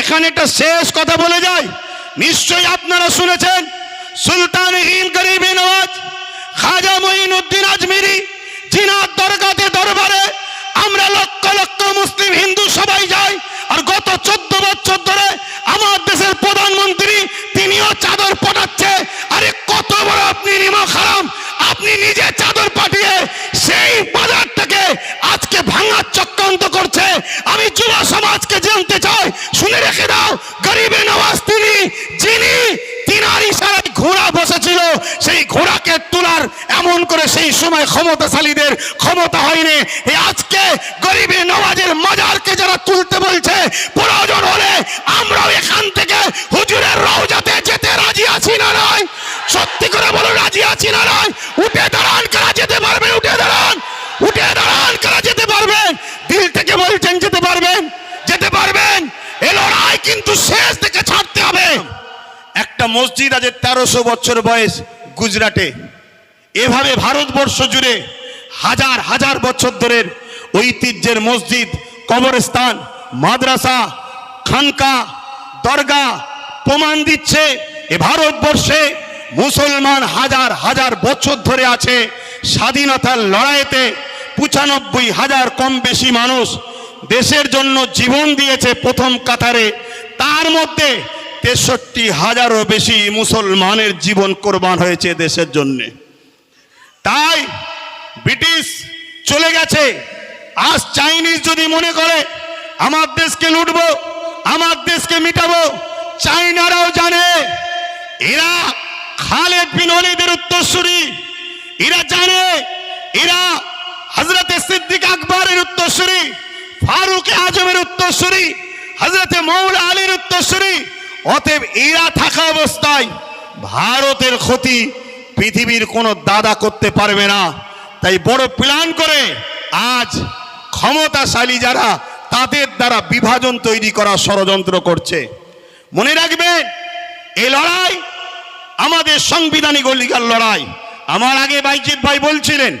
এখানে একটা শেষ কথা বলে যায় নিশ্চয়ই আপনারা শুনেছেন, সুলতান হিন্দ গরিব নওয়াজ, খাজা মঈনুদ্দিন আজমিরি, জিনার দরগাতে দরবারে আমরা লক্ষ লক্ষ মুসলিম হিন্দু সবাই যাই, আর গত চোদ্দ বছর ধরে আমার দেশের প্রধানমন্ত্রী তিনিও চাদর পটাচ্ছে, আরে কত বড় আপনি নিমা খারাম। আপনি নিজে চাদর পাঠিয়ে সেই বাজারটাকে আজকে ভাঙার চক্রান্ত করছে। আমি যুব সমাজকে জানতে চাই, শুনে রেখে দাও, গরিবে নওয়াজ তিনি, যিনি তিনার ইশারায় ঘোড়া বসেছিল, সেই ঘোড়াকে তোলার এমন করে সেই সময় ক্ষমতাশালীদের ক্ষমতা হয়নি। আজকে গরিবে নওয়াজের মাজারকে যারা তুলতে বলছে, প্রয়োজন হলে আমরাও এখান থেকে হুজুরের রওজাতে যেতে রাজি আছি না নয়। সত্যি করে বলো, রাজি আছি না উঠে দাঁড়ান, কারা যেতে পারবেন? উঠে দাঁড়ান উঠে দাঁড়ান, কারা যেতে পারবেন? দিল থেকে বলছেন, যেতে পারবেন? যেতে পারবেন? এ লড়াই কিন্তু শেষ থেকে ছাড়তে হবে। একটা মসজিদ আছে তেরোশো বছর বয়স গুজরাটে। এভাবে ভারতবর্ষ জুড়ে হাজার হাজার বছর ধরে ঐতিহ্যের মসজিদ, কবরস্থান, মাদ্রাসা, খানকা, দরগা প্রমাণ দিচ্ছে এ ভারতবর্ষে। মুসলমান হাজার হাজার বছর ধরে আছে স্বাধীনতার লড়াইতে। পঁচানব্বই হাজার কম বেশি মানুষ দেশের জন্য জীবন দিয়েছে প্রথম কাতারে। তার মধ্যে তেষট্টি হাজারও বেশি মুসলমানের জীবন কোরবান হয়েছে দেশের জন্যে। তাই ব্রিটিশ চলে গেছে। আজ চাইনিজ যদি মনে করে, আমার দেশকে লুটবো, আমার দেশকে মিটাবো, চাইনারাও জানে। এরা খালেদ বিন ওয়ালিদের উত্তরসূরি। এরা জানে, এরা হজরতে সিদ্দিক আকবরের উত্তরসূরি, ফারুক আজমের উত্তরসূরি হজরতে মৌলা আলীর উত্তরসূরি। অতএব এরা থাকা অবস্থায় ভারতের ক্ষতি পৃথিবীর কোনো দাদা করতে পারবে না। তাই বড় প্ল্যান করে আজ ক্ষমতাশালী যারা, তাদের দ্বারা বিভাজন তৈরি করা ষড়যন্ত্র করছে। মনে রাখবেন এই লড়াই আমাদের সাংবিধানিক অধিকার লড়াই। আমার আগে বাইজিৎ ভাই বলছিলেন,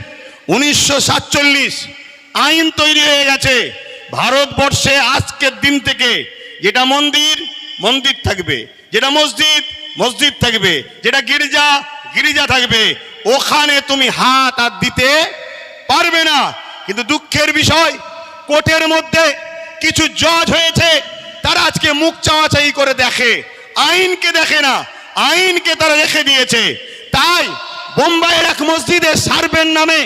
উনিশশো সাতচল্লিশ আইন তৈরি হয়ে গেছে। ভারতবর্ষে আজকের দিন থেকে যেটা মন্দির মন্দির থাকবে। যেটা মসজিদ মসজিদ থাকবে। যেটা গির্জা গির্জা থাকবে। ওখানে তুমি হাত আর দিতে পারবে না। কিন্তু দুঃখের বিষয়, কোর্টের মধ্যে কিছু জজ হয়েছে, তারা আজকে মুখ চাওয়াচাই করে দেখে। আইনকে দেখে না। আইনকে তারা রেখে দিয়েছে। তাই বোম্বাইয়ের এক মসজিদে সার্ভের নামে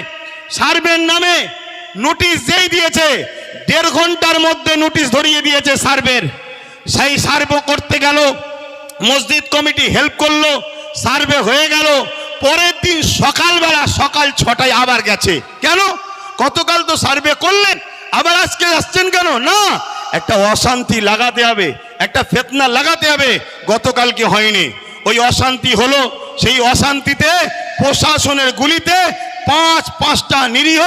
সার্ভের নামে নোটিশ যেই দিয়েছে, দেড় ঘণ্টার মধ্যে নোটিশ ধরিয়ে দিয়েছে সার্ভের। সেই সার্ভে করতে গেল, মসজিদ কমিটি হেল্প করল, সার্ভে হয়ে গেল। পরের দিন সকালবেলা সকাল ছটায় আবার গেছে। কেন? গতকাল তো সার্ভে করলেন, আবার আজকে আসছেন কেন? না, একটা অশান্তি লাগাতে হবে, একটা ফেতনা লাগাতে হবে গতকালকে হয়নি? ওই অশান্তি হলো। সেই অশান্তিতে প্রশাসনের গুলিতে পাঁচ, পাঁচটা নিরীহ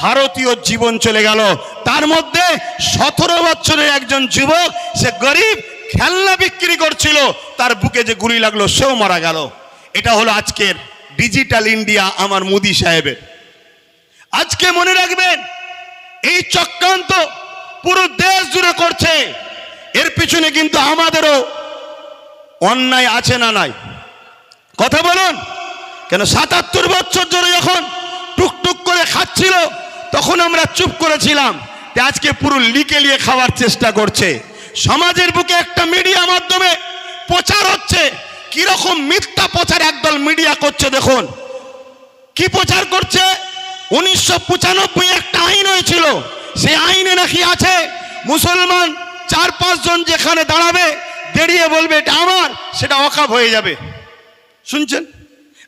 ভারতীয় জীবন চলে গেল। তার মধ্যে সতেরো বছরের একজন যুবক, সে গরিব, খেলনা বিক্রি করছিল। তার বুকে যে গুলি লাগল, সেও মারা গেল। এটা হলো আজকের ডিজিটাল ইন্ডিয়া আমার মোদি সাহেবের। আজকে মনে রাখবেন, এই চক্রান্ত পুরো দেশ জুড়ে করছে। এর পিছনে কিন্তু আমাদেরও অন্যায় আছে না নাই? কথা বলুন। কেন সাতাত্তর বছর ধরে যখন টুকটুক করে খাচ্ছিল, তখন আমরা চুপ করেছিলাম। আজকে পুরো লিকে লিয়ে খাওয়ার চেষ্টা করছে। সমাজের বুকে একটা মিডিয়া মাধ্যমে প্রচার হচ্ছে। কীরকম মিথ্যা প্রচার একদল মিডিয়া করছে দেখুন। কি প্রচার করছে? উনিশশো পঁচানব্বই একটা আইন হয়েছিল। সেই আইনে নাকি আছে, মুসলমান চার পাঁচজন যেখানে দাঁড়াবে দাঁড়িয়ে বলবে, এটা আমার, সেটা অকাপ হয়ে যাবে। শুনছেন?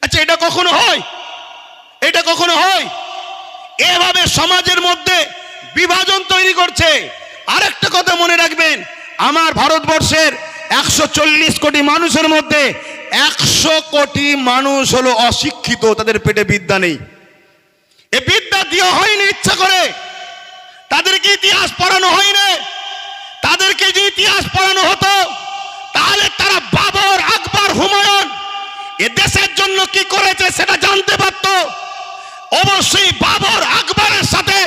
আচ্ছা এটা কখনো হয়? এটা কখনো হয়? এভাবে সমাজের মধ্যে বিভাজন তৈরি করছে। আরেকটা কথা মনে রাখবেন, আমার ভারতবর্ষের একশো চল্লিশ কোটি মানুষের মধ্যে একশো কোটি মানুষ হলো অশিক্ষিত, তাদের পেটে বিদ্যা নেই। এ বিদ্যা দেওয়া হয়নি ইচ্ছা করে। তাদেরকে ইতিহাস পড়ানো হয়নি। তাদেরকে যে ইতিহাস পড়ানো হতো তাহলে তারা বাবর, আকবর, হুমায়ুন এ দেশের জন্য কি করেছে সেটা জানতে পারতো। অবশ্যই বাবর, আকবরের সাথে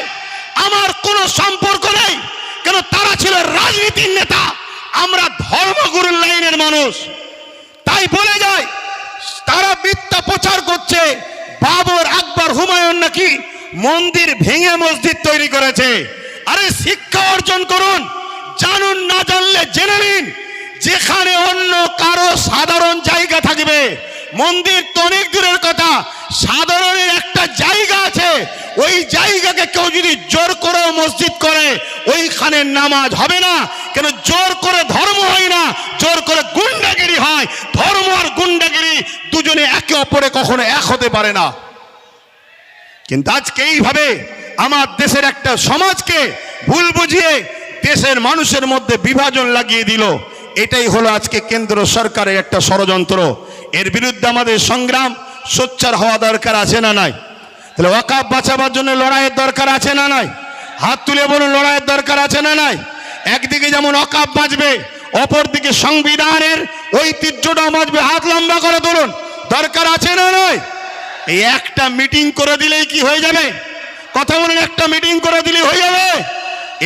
আমার কোনো সম্পর্ক নেই, কেন তারা ছিল রাজনীতির নেতা। আমরা ধর্মগুরুর লাইনের মানুষ। তাই বলে যায়, তারা মিথ্যা প্রচার করছে, বাবর, আকবর, হুমায়ুন নাকি মন্দির ভেঙে মসজিদ তৈরি করেছে। আরে শিক্ষা অর্জন করুন, জানুন, না জানলে জেনে নিন। অন্য কারও সাধারণ জায়গা থাকবে। মন্দির তো অনেক দূরের কথা। সাধারণের একটা জায়গা আছে। ওই জায়গাকে কেউ যদি জোর করে মসজিদ করে, ওইখানে নামাজ হবে না। কেন জোর করে ধর্ম হয় না, জোর করে গুন্ডাগিরি হয়। ধর্ম আর গুন্ডাগিরি দুজনে একে অপরে কখনো এক হতে পারে না। কিন্তু আজকে এইভাবে আমার দেশের একটা সমাজকে ভুল বুঝিয়ে দেশের মানুষের মধ্যে বিভাজন লাগিয়ে দিল। এটাই হলো আজকে কেন্দ্র সরকারের একটা ষড়যন্ত্র। এর বিরুদ্ধে আমাদের সংগ্রাম, সোচ্চার হওয়া দরকার আছে না নাই? তাহলে ওয়াকাব বাঁচাবার জন্য লড়াইয়ের দরকার আছে না নাই? হাত তুলে বলুন, লড়াইয়ের দরকার আছে না নাই? একদিকে যেমন অকাপ বাঁচবে, অপরদিকে সংবিধানের ঐতিহ্যটা বাঁচবে। হাত লম্বা করে তুলুন, দরকার আছে না নয় এই একটা মিটিং করে দিলেই কি হয়ে যাবে? কথা বলুন, একটা মিটিং করে দিলেই হয়ে যাবে?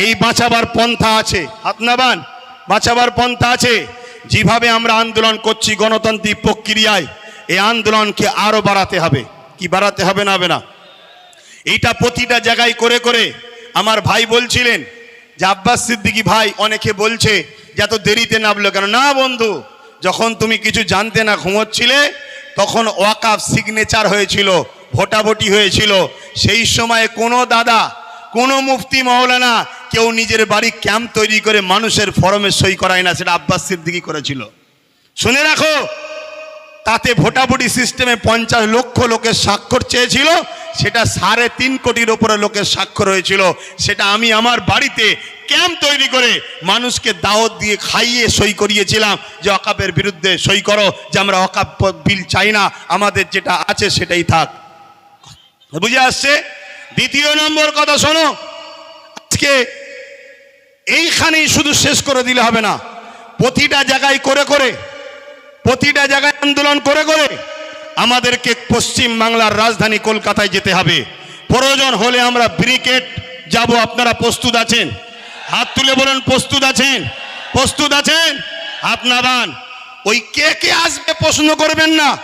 এই বাঁচাবার পন্থা আছে। হাত নাবান বাঁচাবার পন্থা আছে। যেভাবে আমরা আন্দোলন করছি গণতান্ত্রিক প্রক্রিয়ায়, এই আন্দোলনকে আরও বাড়াতে হবে। কি বাড়াতে হবে না হবে না? এইটা প্রতিটা জায়গায় করে করে আমার ভাই বলছিলেন, যে আব্বাস সিদ্দিকি ভাই অনেকে বলছে যে এত দেরিতে নামলো কেন? না বন্ধু, যখন তুমি কিছু জানতে না ঘুমোচ্ছিলে, তখন ওয়াকাফ সিগনেচার হয়েছিল, ভোটাভুটি হয়েছিল। সেই সময় কোনো দাদা কোনো মুফতি মৌলানা কেউ নিজের বাড়ি ক্যাম্প তৈরি করে মানুষের ফরমে সই করায় না, সেটা আব্বাস সিদ্দিকি করেছিল। শুনে রাখো, তাতে ভোটাভুটি সিস্টেমে পঞ্চাশ লক্ষ লোকের স্বাক্ষর চেয়েছিল, সেটা সাড়ে তিন কোটির ওপরে লোকের স্বাক্ষর হয়েছিল। সেটা আমি আমার বাড়িতে ক্যাম্প তৈরি করে মানুষকে দাওয়াত দিয়ে খাইয়ে সই করিয়েছিলাম যে অকাপের বিরুদ্ধে সই করো, যে আমরা অকাপ বিল চাই না, আমাদের যেটা আছে সেটাই থাক। বুঝে আসছে? দ্বিতীয় নম্বর কথা শোনো। আজকে এইখানেই শুধু শেষ করে দিলে হবে না। প্রতিটা জায়গায় করে করে, প্রতিটা জায়গায় আন্দোলন করে করে আমাদেরকে পশ্চিম বাংলার রাজধানী কলকাতায় যেতে হবে। প্রয়োজন হলে আমরা ব্রিকেট যাব। আপনারা প্রস্তুত আছেন? হাত তুলে বলুন, প্রস্তুত আছেন? প্রস্তুত আছেন? আপনাবান ওই কে কে আসবে প্রশ্ন করবেন না?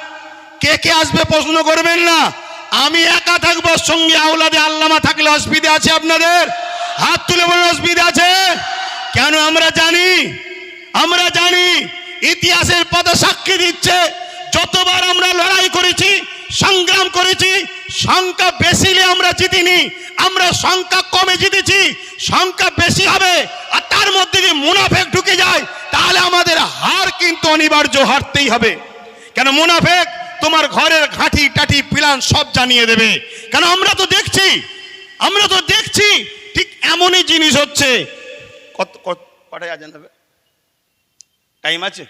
কে কে আসবে প্রশ্ন করবেন না? আমি একা থাকব সঙ্গে আওলাদে আল্লামা থাকলে অসুবিধা আছে আপনাদের? হাত তুলে বলুন, অসুবিধা আছে? কেন আমরা জানি? আমরা জানি, ইতিহাসের পথে সাক্ষী দিচ্ছে, যতবার আমরা লড়াই করেছি, সংগ্রাম করেছি, সংখ্যা বেশিলে আমরা জিতিনি, আমরা সংখ্যা কমে জিতেছি, সংখ্যা বেশি হবে, আর তার মধ্যে যদি মুনাফেক ঢুকে যায়, তাহলে আমাদের হার কিন্তু অনিবার্য হারতেই হবে। কেন মুনাফেক? তোমার ঘরের ঘাঁটি, টাটি, পিলান সব জানিয়ে দেবে। কেন আমরা তো দেখছি, আমরা তো দেখছি, ঠিক এমনই জিনিস হচ্ছে। কত কত কটায় আজান হবে? টাইম আছে?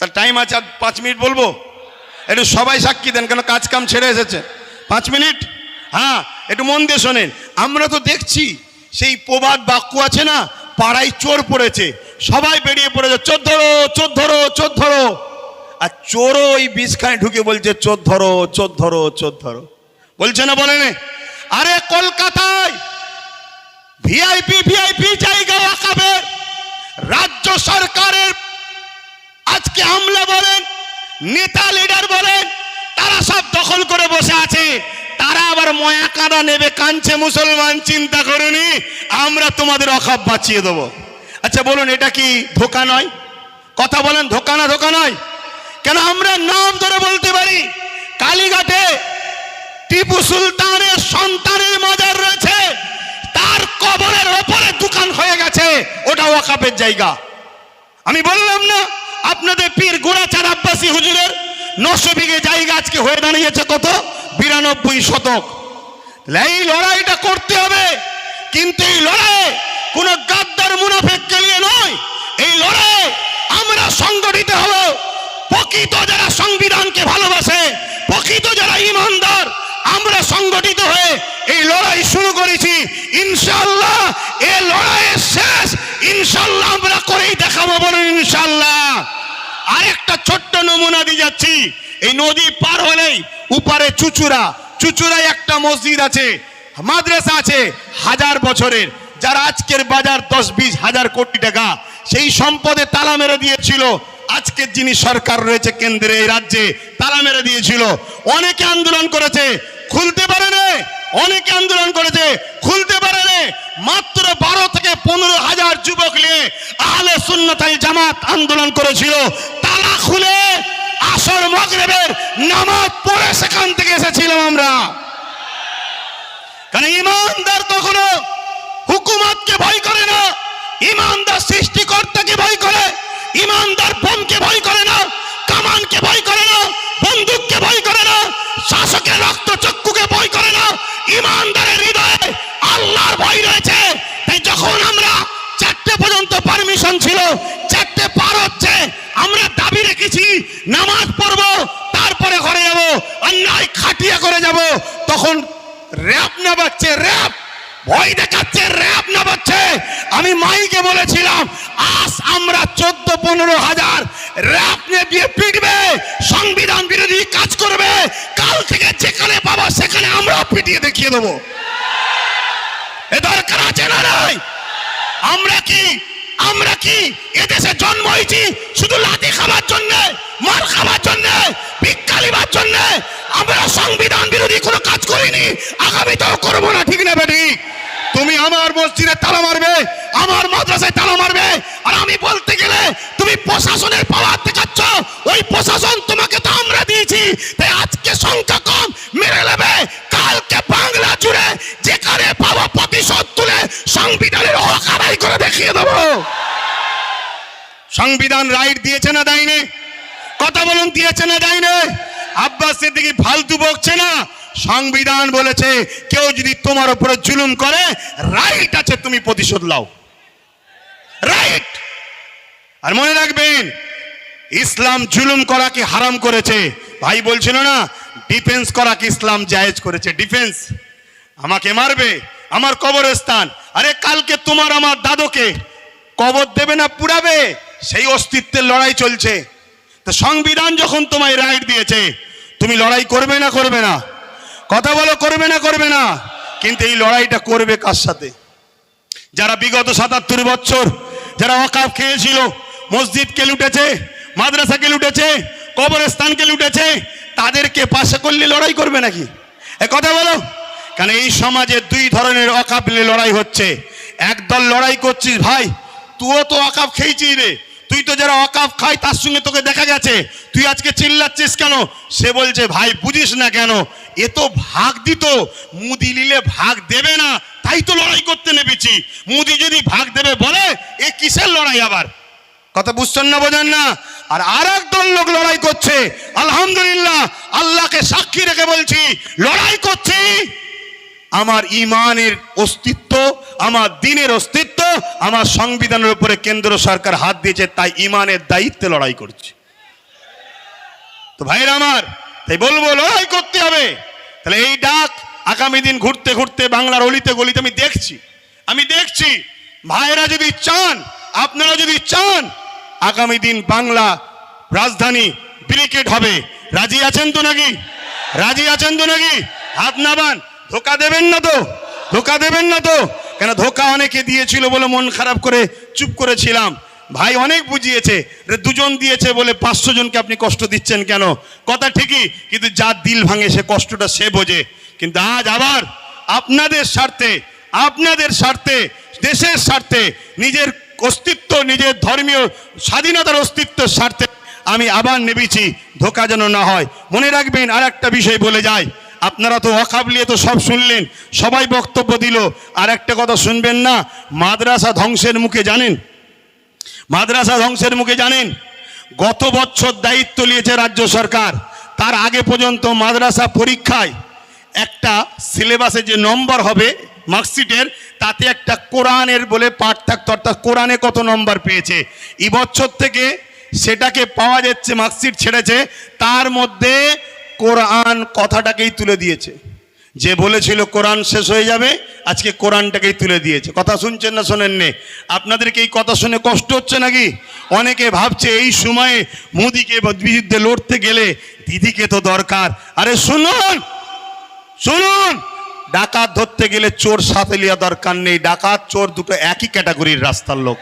তার টাইম আছে আর পাঁচ মিনিট বলব? একটু সবাই সাক্ষী দেন, কেন কাজ কাম ছেড়ে এসেছে? পাঁচ মিনিট? হ্যাঁ একটু মন দিয়ে শোনেন। আমরা তো দেখছি, সেই প্রবাদ বাক্য আছে না? পাড়ায় চোর পড়েছে, সবাই বেরিয়ে পড়েছে, চোর ধরো চোর ধরো চোর ধরো। আর চোরও ওই বিষখানে ঢুকে বলছে, চোর ধরো চোর ধরো চোর ধরো। বলছে না বলেন আরে কলকাতায় জায়গা রাজ্য সরকারের আজকে আমলা বলেন, নেতা লিডার বলেন, তারা সব দখল করে বসে আছে। তারা আবার ময়া কাঁদা নেবে কাঞ্চে মুসলমান, চিন্তা করুনি, আমরা তোমাদের অখাপ বাঁচিয়ে দেবো। আচ্ছা বলুন, এটা কি ধোকা নয়? কথা বলেন, ধোকা না ধোকা নয়? কেন আমরা নাম ধরে বলতে পারি? কালীঘাটে টিপু সুলতানের সন্তানের মাজার রয়েছে। তার কবরের ওপরে দোকান হয়ে গেছে। ওটা ওয়াকাপের জায়গা। আমি বললাম না, আপনাদের পীর গোড়াচার আব্বাসী হুজুরের নশো বিঘে জায়গা আজকে হয়ে দাঁড়িয়েছে কত? বিরানব্বই শতক। এই লড়াইটা করতে হবে। কিন্তু এই লড়াই কোনো গাদ্দার মুনাফেককে নিয়ে নয়। এই লড়াই আমরা সংগঠিত হব। প্রকৃত যারা সংবিধানকে ভালোবাসে, প্রকৃত যারা ইমানদার, আমরা সংগঠিত হয়ে এই লড়াই শুরু করেছি। ইনশাল্লাহ এ লড়াইয়ের শেষ। ইনশাল্লাহ আমরা করেই দেখাবো বলুন ইনশাল্লাহ আরেকটা ছোট্ট নমুনা দিয়ে যাচ্ছি। এই নদী পার হলেই উপারে চুচুড়া। চুচুড়ায় একটা মসজিদ আছে, মাদ্রাসা আছে, হাজার বছরের। যার আজকের বাজার দশ বিশ হাজার কোটি টাকা। সেই সম্পদে তালা মেরে দিয়েছিল আজকের যিনি সরকার রয়েছে কেন্দ্রে, এই রাজ্যে তালা মেরে দিয়েছিল। অনেকে আন্দোলন করেছে, খুলতে পারে না। অনেকে আন্দোলন করেছে, খুলতে পারে না। মাত্র বারো থেকে পনেরো হাজার যুবক নিয়ে আহলে সুন্নতাল জামাত আন্দোলন করেছিল। তালা খুলে আসর মগরেবের নামাজ পড়ে সেখান থেকে এসেছিলাম আমরা। কারণ ইমানদার কখনো হুকুমতকে ভয় করে না। ইমানদার সৃষ্টিকর্তাকে ভয় করে। ইমানদার বোমকে ভয় করে না, কামানকে ভয় করে না, বন্দুককে ভয় করে না, শাসকের রক্ত চক্ষুকে ভয় করে না, ইমানদারের হৃদয়ে আল্লাহর ভয় রয়েছে। তাই যখন আমরা চারটে পর্যন্ত পারমিশন ছিল, চারটে পার হচ্ছে, আমরা দাবি রেখেছি, নামাজ পড়ব, তারপরে ঘরে যাব, অন্যায় খাটিয়া করে যাব, তখন র্যাপ না বাচ্চে র্যাপ ভয় দেখাচ্ছে র্যাপ না বাচ্চে আমি মাইকে বলেছিলাম, আজ আমরা চোদ্দ, পনেরো হাজার র্যাব নিয়ে দিয়ে পিটবে, সংবিধান বিরোধী কাজ করবে। কাল থেকে যেখানে পাবো, সেখানে আমরা পিটিয়ে দেখিয়ে দেবো। এ দরকার আছে না নাই? আমরা কি আমরা কি এদেশে জন্ম হয়েছি শুধু লাঠি খাবার জন্য মার খাবার জন্য ভিক্ষা লিবার জন্য? আমরা সংবিধান বিরোধী কোনো কাজ করিনি, আগামীতেও করব না, ঠিক না তুমি আমার মসজিদে তালা মারবে, আমার মাদ্রাসায় তালা মারবে। আর আমি বলতে গেলে, তুমি প্রশাসনের পাওয়ার দেখাচ্ছ, ওই প্রশাসন তোমাকে তো আমরা দিয়েছি, তাই আজকে সংখ্যা কম, মেরে নেবে। কালকে বাংলা জুড়ে যেখানে পাওয়া প্রতিশোধ তুলে সংবিধানের হক আদায় করে দেখিয়ে দেবো। সংবিধান রাইট দিয়েছে না দেয়নি? কথা বলুন, দিয়েছে না দেয়নি? আব্বাস সিদ্দিকি ফালতু বকছে না? সংবিধান বলেছে, কেউ যদি তোমার উপরে জুলুম করে রাইট আছে, তুমি প্রতিশোধ লাও রাইট আর মনে রাখবেন, ইসলাম জুলুম করাকে হারাম করেছে। ভাই বলছিল না ডিফেন্স করাকে ইসলাম জায়েজ করেছে। ডিফেন্স আমাকে মারবে, আমার কবরস্থান। আরে কালকে তোমার আমার দাদুকে কবর দেবে না পুড়াবে? সেই অস্তিত্বের লড়াই চলছে। তো সংবিধান যখন তোমায় রাইট দিয়েছে, তুমি লড়াই করবে না করবে না। কথা বলো, করবে না করবে না। কিন্তু এই লড়াইটা করবে কার সাথে? যারা বিগত সাতাত্তর বছর যারা অকাপ খেয়েছিল, মসজিদকে লুটেছে, মাদ্রাসাকে লুটেছে, কবরস্থানকে লুটেছে, তাদেরকে পাশে করলে লড়াই করবে নাকি? এ কথা বলো। কারণ এই সমাজে দুই ধরনের অকাপলে লড়াই হচ্ছে। একদল লড়াই করছিস, ভাই, তুইও তো অকাপ খেয়েছিস রে। তুই তো যারা অকাপ খাই তার সঙ্গে তোকে দেখা গেছে। তুই আজকে চিল্লাচ্ছিস কেন? সে বলছে, ভাই, বুঝিস না কেন? এ তো ভাগ দিত, মুদি নিলে ভাগ দেবে না, তাই তো লড়াই করতে নেমেছি। মুদি যদি ভাগ দেবে বলে, এ কিসের লড়াই আবার? কথা বুঝছেন না, বোঝেন না? আর আর এক দল লোক লড়াই করছে, আলহামদুলিল্লাহ, আল্লাহকে সাক্ষী রেখে বলছি, লড়াই করছি। আমার ইমানের অস্তিত্ব, আমার দিনের অস্তিত্ব, আমার সংবিধানের উপরে কেন্দ্র সরকার হাত দিয়েছে, তাই ইমানের দায়িত্বে লড়াই করছি। তো ভাইরা আমার, তাই বলব, লড়াই করতে হবে। তাহলে এই ডাক আগামী দিন ঘুরতে ঘুরতে বাংলার অলিতে গলিতে আমি দেখছি। আমি দেখছি ভাইরা যদি চান, আপনারা যদি চান, আগামী দিন বাংলা রাজধানী ব্রিকেট হবে। রাজি আছেন তো নাকি? রাজি আছেন তো নাকি? হাত নাবান, ধোকা দেবেন না তো, ধোকা দেবেন না তো। কেন ধোকা অনেকে দিয়েছিল বলে মন খারাপ করে চুপ করেছিলাম। ভাই অনেক বুঝিয়েছে দুজন দিয়েছে বলে পাঁচশো জনকে আপনি কষ্ট দিচ্ছেন কেন? কথা ঠিকই, কিন্তু যার দিল ভাঙে সে কষ্টটা সে বোঝে। কিন্তু আজ আবার আপনাদের স্বার্থে আপনাদের স্বার্থে, দেশের স্বার্থে, নিজের অস্তিত্ব, নিজের ধর্মীয় স্বাধীনতার অস্তিত্বের স্বার্থে আমি আবার নেবেছি ধোকা যেন না হয়। মনে রাখবেন আর একটা বিষয় বলে যায় আপনারা তো অকাবলিয়ে তো সব শুনলেন, সবাই বক্তব্য দিল আর একটা কথা শুনবেন না? মাদ্রাসা ধ্বংসের মুখে, জানেন? মাদ্রাসা ধ্বংসের মুখে জানেন, গত বছর দায়িত্ব নিয়েছে রাজ্য সরকার। তার আগে পর্যন্ত মাদ্রাসা পরীক্ষায় একটা সিলেবাসে যে নম্বর হবে মার্কশিটের, তাতে একটা কোরআনের বলে পাঠ থাকতো, অর্থাৎ কোরআনে কত নম্বর পেয়েছে। এই বছর থেকে সেটাকে পাওয়া যাচ্ছে, মার্কশিট ছেড়েছে, তার মধ্যে কোরআন কথাটাকেই তুলে দিয়েছে। যে বলেছিল কোরআন শেষ হয়ে যাবে, আজকে কোরআনটাকেই তুলে দিয়েছে। কথা শুনছেন না শোনেননি? আপনাদেরকে এই কথা শুনে কষ্ট হচ্ছে নাকি? অনেকে ভাবছে এই সময়ে মোদিকে বিরুদ্ধে লড়তে গেলে দিদিকে তো দরকার। আরে শুনুন শুনুন, ডাকাত ধরতে গেলে চোর সাথে লিয়া দরকার নেই। ডাকাত, চোর দুটো একই ক্যাটাগরির রাস্তার লোক।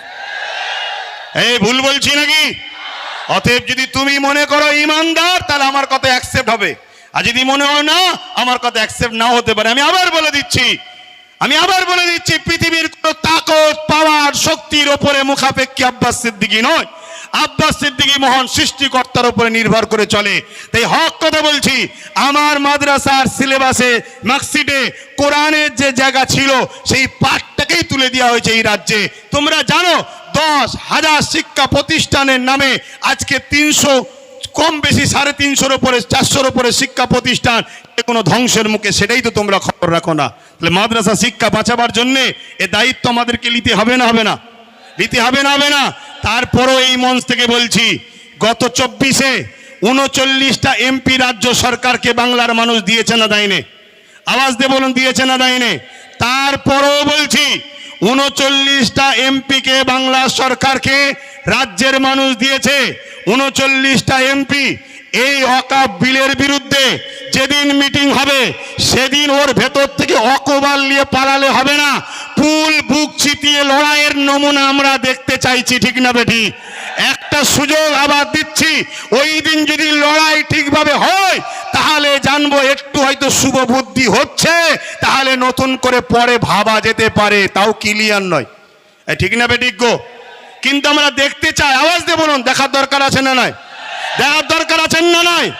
এই ভুল বলছি নাকি? অতএব যদি তুমি মনে করো ইমানদার, তাহলে আমার কথা অ্যাকসেপ্ট হবে। আর যদি মনে হয় না, আমার কথা অ্যাকসেপ্ট নাও হতে পারে। আমি আবার বলে দিচ্ছি, আমি আবার বলে দিচ্ছি, পৃথিবীর কোনো তাকত, পাওয়ার, শক্তির ওপরে মুখাপেক্ষী আব্বাস সিদ্দিকী নয়। আব্বাস সিদ্দিকী মহান সৃষ্টিকর্তার উপরে নির্ভর করে চলে। তাই হক কথা বলছি, আমার মাদ্রাসার সিলেবাসে মার্কশিটে কোরআনের যে জায়গা ছিল, সেই পাঠটাকেই তুলে দেওয়া হয়েছে এই রাজ্যে। তোমরা জানো, দশ হাজার শিক্ষা প্রতিষ্ঠানের নামে আজকে তিনশো কম বেশি সাড়ে তিনশোর উপরে, চারশোর উপরে শিক্ষা প্রতিষ্ঠান কোনো ধ্বংসের মুখে, সেটাই তো তোমরা খবর রাখো না। তাহলে মাদ্রাসা শিক্ষা বাঁচাবার জন্যে এ দায়িত্ব আমাদেরকে নিতে হবে না হবে না? নিতে হবে না হবে না? তারপরও এই মঞ্চ থেকে বলছি, গত চব্বিশে উনচল্লিশটা এমপি রাজ্য সরকারকে বাংলার মানুষ দিয়েছে না দেয়নি? আওয়াজ দিয়ে বলুন, দিয়েছে না দেয়নি? তারপরও বলছি উনচল্লিশটা এমপিকে বাংলা সরকারকে রাজ্যের মানুষ দিয়েছে। উনচল্লিশটা এমপি এই অকাপ বিলের বিরুদ্ধে যেদিন মিটিং হবে, সেদিন ওর ভেতর থেকে অকবাল নিয়ে পালালে হবে না। ফুল বুক চিতিয়ে লড়াইয়ের নমুনা আমরা দেখতে চাইছি, ঠিক না বেটি একটা সুযোগ আবার দিচ্ছি। ওই দিন যদি লড়াই ঠিকভাবে হয়, তাহলে জানব একটু হয়তো শুভ বুদ্ধি হচ্ছে, তাহলে নতুন করে পরে ভাবা যেতে পারে, তাও ক্লিয়ার নয়। ঠিক না বেটি গো? কিন্তু আমরা দেখতে চাই, আওয়াজ দিয়ে বলুন, দেখার দরকার আছে না নয় দেখার দরকার আছেন না নয়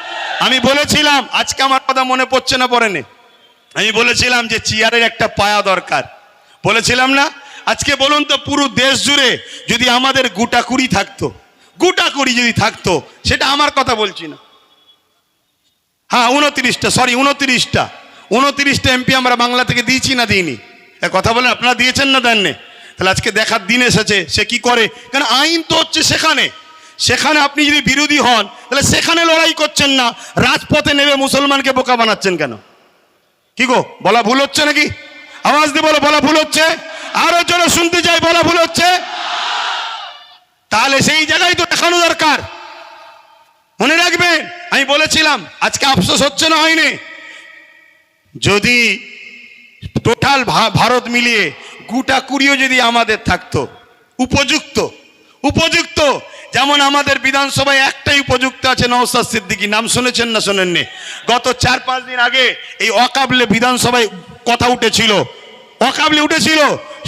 আমি বলেছিলাম, আজকে আমার কথা মনে পড়ছে না পড়েনি। আমি বলেছিলাম যে চেয়ারের একটা পায়া দরকার। বলেছিলাম না আজকে বলুন তো, পুরো দেশ জুড়ে যদি আমাদের গুটা কুড়ি থাকতো, গুটা কুড়ি যদি থাকতো, সেটা আমার কথা বলছি না। হ্যাঁ উনত্রিশটা সরি উনত্রিশটা। উনত্রিশটা এমপি আমরা বাংলা থেকে দিয়েছি না দিইনি? কথা বলেন, আপনারা দিয়েছেন না দেননি? তাহলে আজকে দেখার দিন এসেছে, সে কি করে? কেন আইন তো হচ্ছে সেখানে। সেখানে আপনি যদি বিরোধী হন, তাহলে সেখানে লড়াই করছেন না, রাজপথে নেবে মুসলমানকে বোকা বানাচ্ছেন কেন? কি গো, বলা ভুল হচ্ছে নাকি? আওয়াজ দিয়ে বলো, বলা ভুল হচ্ছে? আরও জোরে শুনতে চাই বলা ভুল হচ্ছে? তাহলে সেই জায়গায় তো দেখানো দরকার। মনে রাখবেন, আমি বলেছিলাম, আজকে আফসোস হচ্ছে না হয়নি। যদি টোটাল ভারত মিলিয়ে গুটা কুড়িও যদি আমাদের থাকতো, উপযুক্ত উপযুক্ত, যেমন আমাদের বিধানসভায় একটাই উপযুক্ত আছে নওসাদ সিদ্দিকী, নাম শুনেছেন না শোনেননি? গত চার পাঁচ দিন আগে এই অকাবলে বিধানসভায় কথা উঠেছিল, অকাবলি উঠেছিল।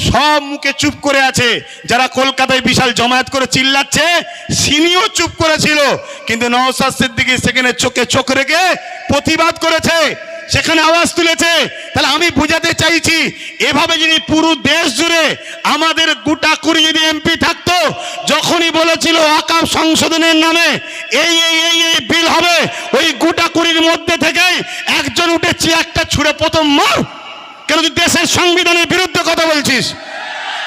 সব মুখে চুপ করে আছে। যারা কলকাতায় বিশাল জমায়েত করে চিল্লাচ্ছে, সিনিও চুপ করেছিল। কিন্তু নওসাদ সিদ্দিকী সেখানে চোখে চোখ রেখে প্রতিবাদ করেছে, সেখানে আওয়াজ তুলেছে। তাহলে আমি বুঝাতে চাইছি, এভাবে যদি পুরো দেশ জুড়ে আমাদের গোটা কুড়ি যদি এমপি থাকতো, যখনই বলেছিল আকাম সংশোধনের নামে এই এই এই এই বিল হবে, ওই গোটা কুড়ির মধ্যে থেকে একজন উঠে একটা ছুঁড়ে প্রথম মার। কেন তুই দেশের সংবিধানের বিরুদ্ধে কথা বলছিস?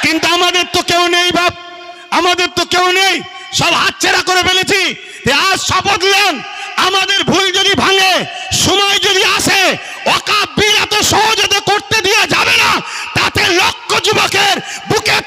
কিন্তু আমাদের তো কেউ নেই, বাপ। আমাদের তো কেউ নেই। সব হাতছেড়া করে ফেলেছি। আজ শপথ নেন। আমাদের ভুল যদি ভাঙে, সময় যদি আসে বিল এত সহজতে করতে দিয়ে যাবে না। তাতে লক্ষ যুবকের বুকে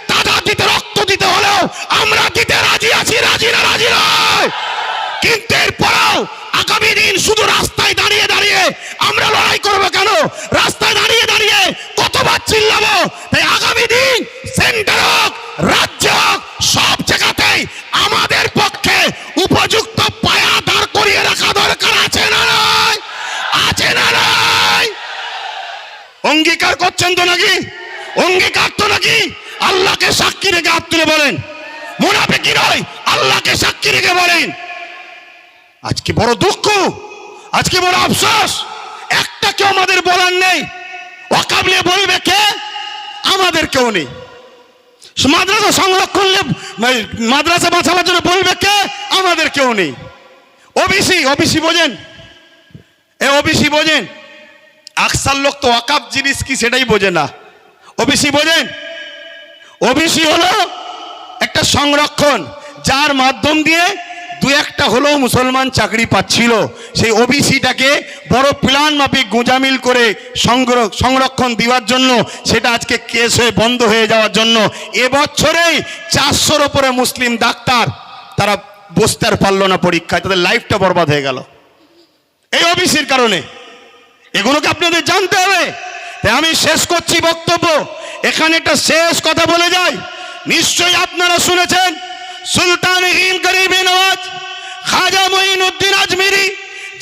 নাকি? আল্লাহকে সাক্ষী রেখে হাত তুলে বলেন। মুনাফিকি নয়, আল্লাহকে সাক্ষী রেখে বলেন। আজকে বড় দুঃখ, আজকে বড় আফসোস। একটা কেউ আমাদের বলার নেই। অকাবলে বলবে কে? আমাদের কেউ নেই। মাদ্রাসা সংরক্ষণ মাদ্রাসা বাঁচাবার জন্য বলবে কে? আমাদের কেউ নেই। ওবিসি ওবিসি বোঝেন। এ ওবিসি বোঝেন। আকসার লোক তো অকাপ জিনিস কি সেটাই বোঝে না। ওবিসি বোঝেন? ওবিসি হলো একটা সংরক্ষণ, যার মাধ্যম দিয়ে দু একটা হলেও মুসলমান চাকরি পাচ্ছিল। সেই ওবিসিটাকে বড় প্ল্যান মাফিক গুঁজামিল করে সংরক্ষণ দেওয়ার জন্য, সেটা আজকে কেস হয়ে বন্ধ হয়ে যাওয়ার জন্য। এবছরেই চারশোর ওপরে মুসলিম ডাক্তার, তারা বসতে আর পারল না পরীক্ষায়, তাদের লাইফটা বরবাদ হয়ে গেল। এই ওবিসির কারণে। এগুলোকে আপনাদের জানতে হবে। আমি শেষ করছি বক্তব্য। এখানে একটা শেষ কথা বলে যাই। নিশ্চয়ই আপনারা শুনেছেন, সুলতান হিন গরিবি নওয়াজ খাজা মঈনুদ্দিন আজমিরি,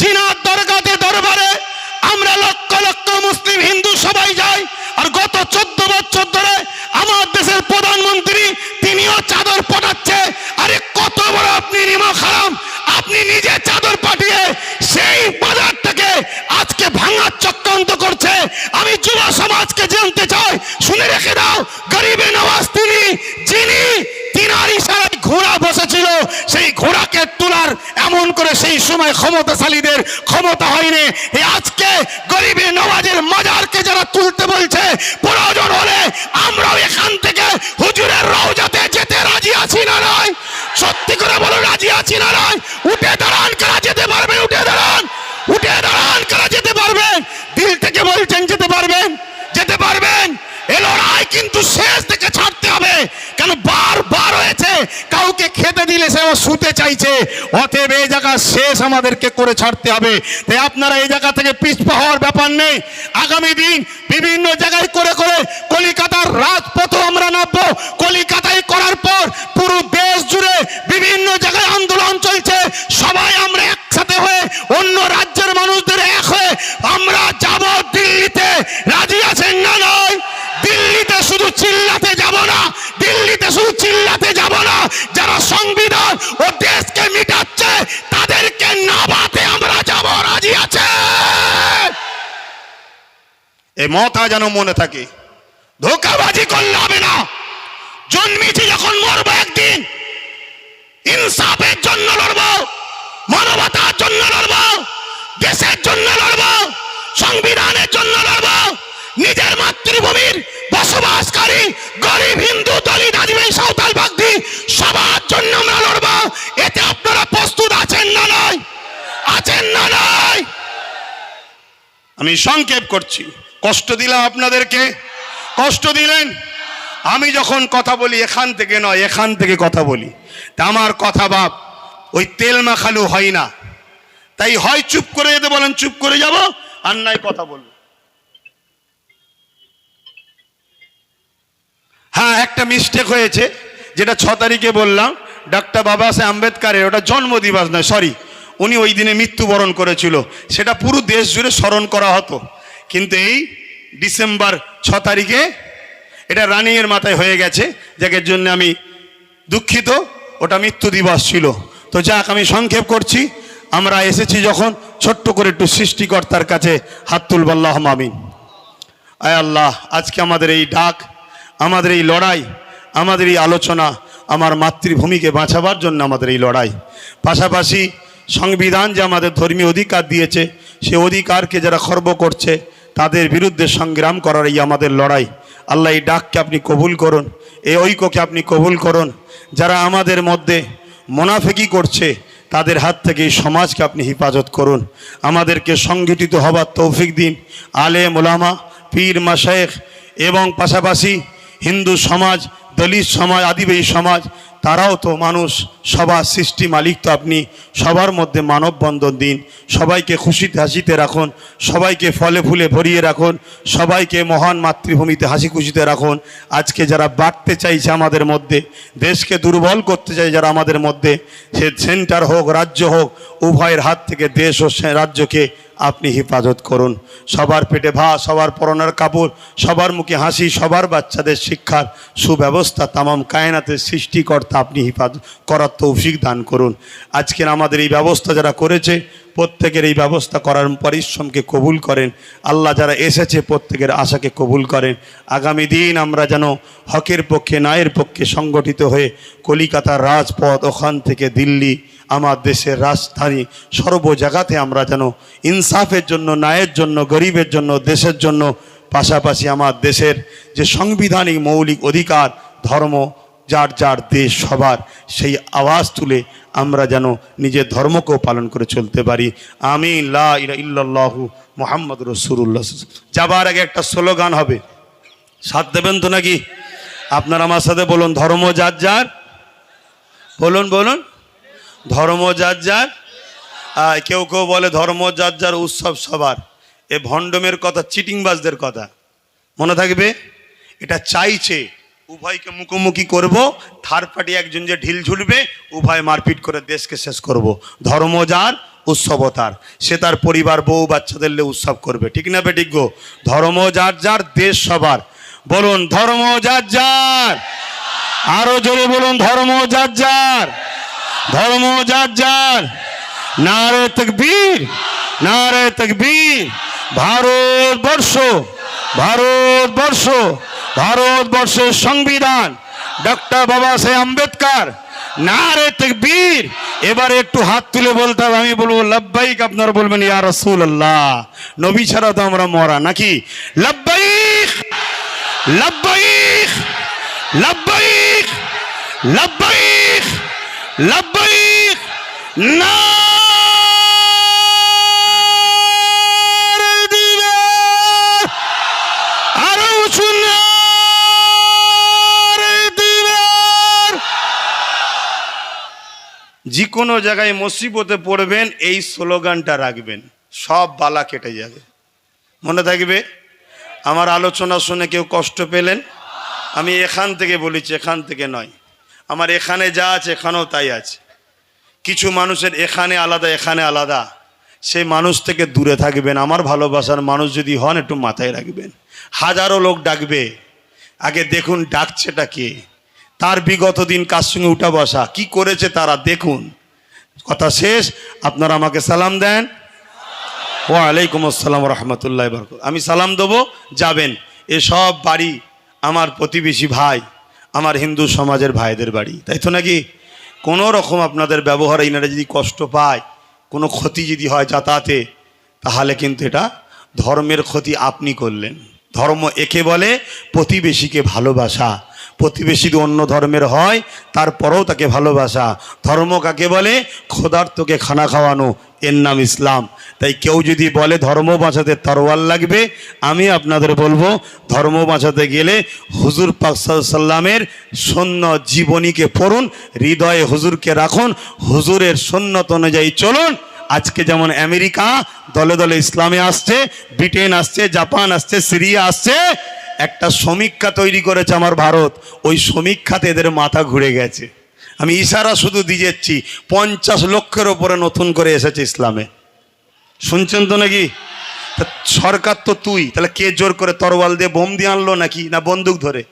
জিনার দরগাতে দরবারে আমরা লক্ষ লক্ষ মুসলিম হিন্দু সবাই যাই, আর গত চোদ্দ বছর ধরে আমার দেশের প্রধানমন্ত্রী সময় ক্ষমতাশালীদের ক্ষমতা হয়নি। আজকে গরিবে নওয়াজের মাজারকে যারা তুলতে বলছে, প্রয়োজন হলে আমরাও এখান থেকে হুজুরের রওজাতে যেতে রাজি আছি না নয়। সত্যি করে বলো, রাজি আছি না নয়। উঠে দাঁড়ান, কারা যেতে পারবে উঠে দাঁড়ান। উঠে দাঁড়ান, কারা যেতে পারবেন? দিল থেকে বলছেন, যেতে পারবেন? যেতে পারবেন? এ লড়াই কিন্তু শেষ থেকে ছাড়তে হবে। কেন বার বার হয়েছে, কাউকে খেতে দিলে সে শুতে চাইছে অতএব এই জায়গা শেষ আমাদেরকে করে ছাড়তে হবে। তাই আপনারা এই জায়গা থেকে পিছপা হওয়ার ব্যাপার নেই। আগামী দিন বিভিন্ন জায়গায় করে করে কলিকাতার রাজপথও আমরা নামবো। কলিকাতায় করার পর পুরো দেশ জুড়ে বিভিন্ন জায়গায় আন্দোলন চলছে। সবাই আমরা একসাথে হয়ে, অন্য রাজ্যের মানুষদের এক হয়ে আমরা যাব দিল্লিতে। রাজি আছেন না নয়? দিল্লিতে শুধু চিল্লাতে যাব না। দিল্লিতে শুধু চিল্লাতে না, যারা সংবিধান ও দেশকে মিটাচ্ছে, তাদেরকে নাবাতে আমরা যাব, রাজি আছে? এ মতা যেন মনে থাকে। ধোকাবাজি করলে হবে না। জন্মেছি যখন মরবো একদিন। ইনসাফের জন্য লড়বো, মানবতার জন্য লড়বো, দেশের জন্য লড়বো, সংবিধানের জন্য লড়বো। নিজের মাতৃভূমির বসবাসকারী গরিব হিন্দু দলিত আদিবাসী সাঁওতাল আমি সংক্ষেপ করছি। কষ্ট দিলাম আপনাদেরকে? কষ্ট দিলেন? আমি যখন কথা বলি, এখান থেকে নয়, এখান থেকে কথা বলি। তা আমার কথা বাপ, ওই তেল মাখালু হয় না। তাই হয় চুপ করে যেতে বলেন, চুপ করে যাব আর নাই কথা বলব। হ্যাঁ একটা মিস্টেক হয়েছে, যেটা ছ তারিখে বললাম। ডাক্তার বাবা সাহেব আম্বেদকারের, ওটা জন্মদিবস নয় সরি উনি ওই দিনে মৃত্যুবরণ করেছিল। সেটা পুরো দেশ জুড়ে স্মরণ করা হতো। কিন্তু এই ডিসেম্বর ছ তারিখে এটা রানিংয়ের মাথায় হয়ে গেছে যাকের জন্য আমি দুঃখিত, ওটা মৃত্যু দিবস ছিল। তো যাক, আমি সংক্ষেপ করছি। আমরা এসেছি যখন ছোট্ট করে একটু সৃষ্টিকর্তার কাছে হাত তুলবাল্লাহ মামিন আয় আল্লাহ, আজকে আমাদের এই ডাক, আমাদের এই লড়াই, আমাদের এই আলোচনা আমার মাতৃভূমিকে বাঁচাবার জন্য আমাদের এই লড়াই। পাশাপাশি সংবিধান যে আমাদের ধর্মীয় অধিকার দিয়েছে, সে অধিকারকে যারা খর্ব করছে, তাদের বিরুদ্ধে সংগ্রাম করার এই আমাদের লড়াই। আল্লাহ এই ডাককে আপনি কবুল করুন, এই ঐক্যকে আপনি কবুল করুন। যারা আমাদের মধ্যে মোনাফেকি করছে, তাদের হাত থেকে এই সমাজকে আপনি হেফাজত করুন। আমাদেরকে সংগঠিত হবার তৌফিক দিন। আলে মোলামা, পীর মাসায়েখ এবং পাশাপাশি হিন্দু সমাজ, দলিত সমাজ, আদিবাসী সমাজ তারাও তো মানুষ, সবার সৃষ্টি মালিক তো আপনি। সবার মধ্যে মানববন্ধন দিন। সবাইকে খুশিতে হাসিতে রাখুন। সবাইকে ফলে ফুলে ভরিয়ে রাখুন। সবাইকে মহান মাতৃভূমিতে হাসি খুশিতে রাখুন। আজকে যারা বাড়তে চাইছে আমাদের মধ্যে, দেশকে দুর্বল করতে চাই যারা আমাদের মধ্যে, সে সেন্টার হোক, রাজ্য হোক, উভয়ের হাত থেকে দেশ ও রাজ্যকে আপনি হেফাজত করুন। সবার পেটে ভা সবার পরনের কাপড়, সবার মুখে হাসি, সবার বাচ্চাদের শিক্ষার সুব্যবস্থা তামাম কায়নাতের সৃষ্টিকর্তা আপনি হেফাজত করার তৌফিক দান করুন। আজকের আমাদের এই ব্যবস্থা যারা করেছে, প্রত্যেকের এই ব্যবস্থা করার পরিশ্রমকে কবুল করেন। আল্লাহ যারা এসেছে, প্রত্যেকের আশাকে কবুল করেন। আগামী দিন আমরা যেন হকের পক্ষে, ন্যায়ের পক্ষে সংগঠিত হয়ে কলিকাতার রাজপথ, ওখান থেকে দিল্লি, আমার দেশের রাজধানী, সর্ব জায়গাতে আমরা যেন ইনসাফের জন্য, ন্যায়ের জন্য, গরিবের জন্য, দেশের জন্য, পাশাপাশি আমার দেশের যে সাংবিধানিক মৌলিক অধিকার, ধর্ম যার যার দেশ সবার, সেই আওয়াজ তুলে আমরা যেন নিজের ধর্মকেও পালন করে চলতে পারি। আমি লা ইলা ইল্লাল্লাহু মোহাম্মদ রসুল্লাহ যাবার আগে একটা স্লোগান হবে। সাথ দেবেন তো নাকি? আপনারা আমার সাথে বলুন, ধর্ম যার যার। বলুন বলুন। ধর্ম যার যার। কেউ কেউ বলে ধর্ম যার যার উৎসব সবার। এ ভণ্ডমের কথা, চিটিংবাজদের কথা। মনে থাকবে? এটা চাইছে। উভয়কে মুখোমুখি করব থার্ড পার্টি একজন যে ঢিল ঝুলবে, উভয় মারপিট করে দেশকে শেষ করব। ধর্ম যার, উৎসব তার। সে তার পরিবার, বউ, বাচ্চাদের উৎসব করবে। ঠিক না বেটিক গো? ধর্ম যার যার, দেশ সবার। বলুন, ধর্ম যার যার। আরও জোরে বলুন, ধর্ম যার যার। ধর্ম যার যার। নারে তকবীর। নারে তকবীর ভারতবর্ষ ভারতবর্ষ ভারতবর্ষের সংবিধান। ডক্টর বাবা সাহেব আম্বেদকর নারে তকবীর। এবারে একটু হাত তুলে বলতে হবে, আমি বলব লব্বাইক আপনারা বলবেন, ইয়া রসুল আল্লাহ নবী ছাড়া তো আমরা মরা নাকি? লব্বাইক লব্বাইক লব্বাইক লব্বাইক লব্বাইক নারে যে কোনো জায়গায় মুসিবতে পড়বেন, এই স্লোগানটা রাখবেন। সব বালা কেটে যাবে। মনে থাকবে? আমার আলোচনা শুনে কেউ কষ্ট পেলেন? আমি এখান থেকে বলেছি, এখান থেকে নয়। আমার এখানে যা আছে, এখানেও তাই আছে। কিছু মানুষের এখানে আলাদা এখানে আলাদা। সেই মানুষ থেকে দূরে থাকবেন। আমার ভালোবাসার মানুষ যদি হন, একটু মাথায় রাখবেন। হাজারো লোক ডাকবে। আগে দেখুন, ডাকছেটা কে? তার বিগত দিন কার সঙ্গে উঠা বসা? কি করেছে তারা? দেখুন। কথা শেষ। আপনারা আমাকে সালাম দেন। ওয়ালাইকুম আসসালাম রহমতুল্লাহ বরকত আমি সালাম দেবো, যাবেন। এসব বাড়ি আমার প্রতিবেশী ভাই, আমার হিন্দু সমাজের ভাইদের বাড়ি। তাই তো নাকি? কোনো রকম আপনাদের ব্যবহার ইনারা যদি কষ্ট পায়, কোনো ক্ষতি যদি হয় যাতায়াতে, তাহলে কিন্তু এটা ধর্মের ক্ষতি আপনি করলেন। ধর্ম একে বলে প্রতিবেশীকে ভালোবাসা। প্রতিবেশী অন্য ধর্মের হয়, তারপরেও তাকে ভালোবাসা। ধর্ম কাকে বলে? খোদার্থকে খানা খাওয়ানো। এর নাম ইসলাম। তাই কেউ যদি বলে, ধর্ম বাঁচাতে তরোয়াল লাগবে আমি আপনাদের বলব, ধর্ম বাঁচাতে গেলে হুজুর পাক সাল্লামের সৈন্য জীবনীকে পড়ুন, হৃদয়ে হুজুরকে রাখুন, হুজুরের সন্ন্যত অনুযায়ী চলুন। আজকে যেমন আমেরিকা দলে দলে ইসলামে আসছে, ব্রিটেন আসছে, জাপান আসছে, সিরিয়া আসছে একটা সমীক্ষা তৈরি করেছে আমার ভারত। ওই সমীক্ষাতে এদের মাথা ঘুরে গেছে। আমি ইশারা শুধু দিয়ে যাচ্ছি পঞ্চাশ লক্ষের ওপরে নতুন করে এসেছে ইসলামে। শুনছেন তো নাকি? সরকার তো তুই, তাহলে কে জোর করে তরওয়াল দিয়ে বোম দিয়ে আনলো নাকি, না বন্দুক ধরে?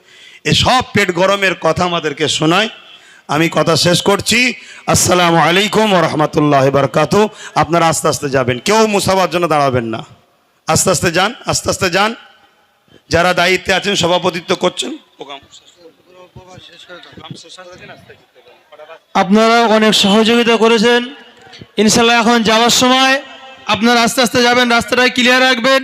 এসব পেট গরমের কথা আমাদেরকে শোনায়। আমি কথা শেষ করছি। আসসালামু আলাইকুম রহমতুল্লাহ বারকাত আপনারা আস্তে আস্তে যাবেন। কেউ মুসাফার জন্য দাঁড়াবেন না। আস্তে আস্তে যান, আস্তে আস্তে যান। যারা দায়িত্বে আছেন, সভাপতিত্ব করছেন। আপনারা অনেক সহযোগিতা করেছেন। ইনশাল্লাহ এখন যাওয়ার সময় আপনারা আস্তে আস্তে যাবেন, রাস্তাটায় ক্লিয়ার রাখবেন।